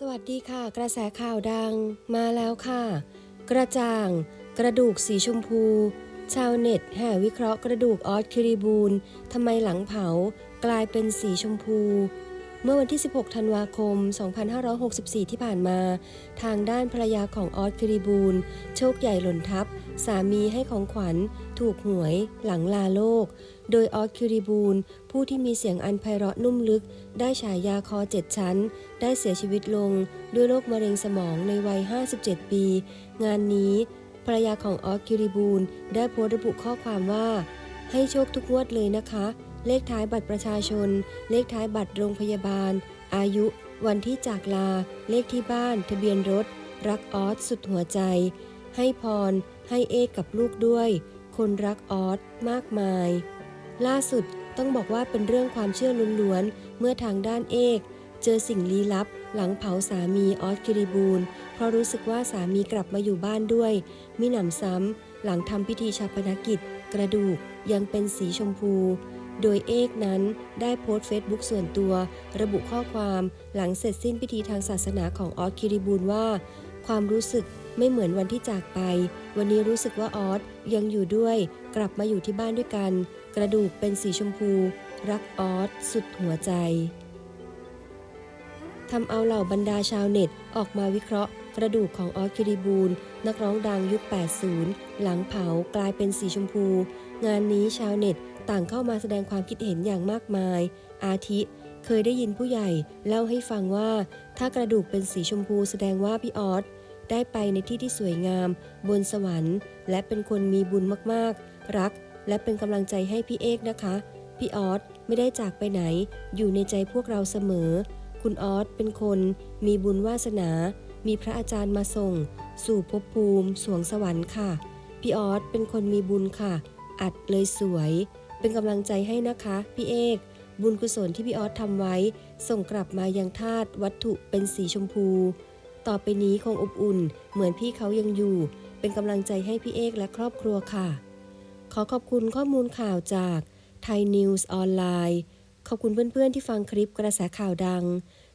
สวัสดีค่ะ กระแสข่าวดังมาแล้วค่ะ กระจ่าง กระดูกสีชมพู ชาวเน็ตแห่วิเคราะห์กระดูกออสคิริบูลทำไมหลังเผากลายเป็นสีชมพู เมื่อวันที่ 16 ธันวาคม 2564 ที่ผ่านมา ทางด้านภรรยาของออสคิริบูล โชคใหญ่หล่นทับ สามีให้ของขวัญ ถูกหวย หลังลาโลก โดยออสคิริบูล ผู้ที่มีเสียงอันไพเราะนุ่มลึก ได้ฉายาคอเจ็ดชั้น ได้เสียชีวิตลง ด้วยโรคมะเร็งสมองในวัย 57 ปี งานนี้ ภรรยาของออสคิริบูล ได้โพสต์ระบุข้อความว่า ให้โชคทุกงวดเลยนะคะ เลขท้ายบัตรประชาชน เลขท้ายบัตรโรงพยาบาล อายุ วันที่จากลา เลขที่บ้าน ทะเบียนรถ รักออสสุดหัวใจ ให้พร ให้เอกกับลูกด้วย คนรักออสมากมาย ล่าสุดต้องบอกว่าเป็นเรื่องความเชื่อล้วนๆ เมื่อทางด้านเอก เจอสิ่งลี้ลับ หลังเผาสามีออสคิริบูล เพราะรู้สึกว่าสามีกลับมาอยู่บ้านด้วยมิหนำซ้ำหลังทำพิธีชาปนกิจ กระดูกยังเป็นสีชมพู โดยเอกนั้นได้โพสต์เฟซบุ๊กส่วนตัว ระบุข้อความหลังเสร็จสิ้นพิธีทางศาสนาของออสคิริบูลว่า ความรู้สึกไม่เหมือนวันที่จากไป วันนี้รู้สึกว่าออสยังอยู่ด้วย กลับมาอยู่ที่บ้านด้วยกัน กระดูกเป็นสีชมพู รักออสสุดหัวใจทำเอาเหล่าบรรดาชาวเน็ตออกมาวิเคราะห์ กระดูกของออสคิริบูล นักร้องดังยุค 80 หลังเผากลายเป็นสีชมพู งานนี้ชาวเน็ตต่างเข้ามาแสดงความคิดเห็นอย่างมากมาย อาทิเคยได้ยินผู้ใหญ่เล่าให้ฟังว่า ถ้ากระดูกเป็นสีชมพูแสดงว่าพี่ออสได้ไปในที่ที่สวยงาม บนสวรรค์ และเป็นคนมีบุญมากๆ รัก และเป็นกำลังใจให้พี่เอกนะคะ พี่ออสไม่ได้จากไปไหน อยู่ในใจพวกเราเสมอ คุณออสเป็นคนมีบุญวาสนา มีพระอาจารย์มาส่ง สู่ภพภูมิสวงสวรรค์ค่ะ พี่ออสเป็นคนมีบุญค่ะ อัดเลยสวย เป็นกำลังใจให้นะคะ พี่เอกบุญกุศลที่พี่ออสทำไว้ ส่งกลับมายังธาตุวัตถุเป็นสีชมพู ต่อไปนี้คงอบอุ่น เหมือนพี่เขายังอยู่ เป็นกำลังใจให้พี่เอกและครอบครัวค่ะ ขอขอบคุณข้อมูลข่าวจากไทยนิวส์ออนไลน์ขอบคุณเพื่อนๆที่ฟังคลิปกระแสข่าวดัง